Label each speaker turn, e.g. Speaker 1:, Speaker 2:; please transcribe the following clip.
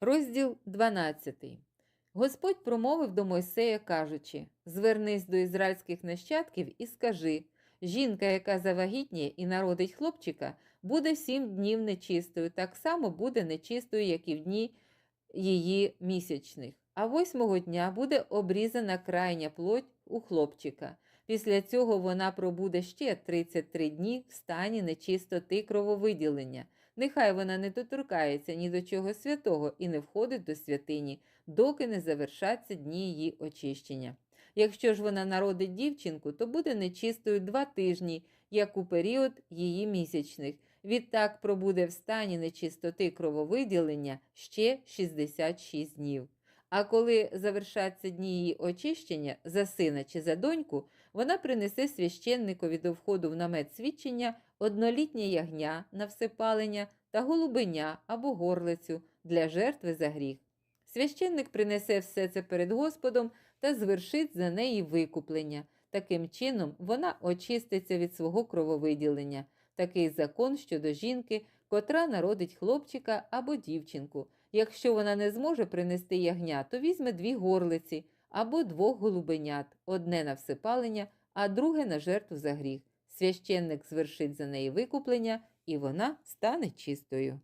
Speaker 1: Розділ 12. Господь промовив до Мойсея, кажучи: Звернись до ізраїльських нащадків і скажи: жінка, яка завагітніє і народить хлопчика, буде сім днів нечистою, так само буде нечистою, як і в дні її місячних. А восьмого дня буде обрізана крайня плоть у хлопчика. Після цього вона пробуде ще 33 дні в стані нечистоти крововиділення. Нехай вона не доторкається ні до чого святого і не входить до святині, доки не завершаться дні її очищення. Якщо ж вона народить дівчинку, то буде нечистою два тижні, як у період її місячних. Відтак пробуде в стані нечистоти крововиділення ще 66 днів. А коли завершаться дні її очищення за сина чи за доньку, вона принесе священникові до входу в намет свідчення однолітнє ягня на всепалення та голубеня або горлицю для жертви за гріх. Священник принесе все це перед Господом та звершить за неї викуплення. Таким чином, вона очиститься від свого крововиділення. Такий закон щодо жінки, котра народить хлопчика або дівчинку. Якщо вона не зможе принести ягня, то візьме дві горлиці або двох голубенят, одне на всипалення, а друге на жертву за гріх. Священник звершить за неї викуплення, і вона стане чистою.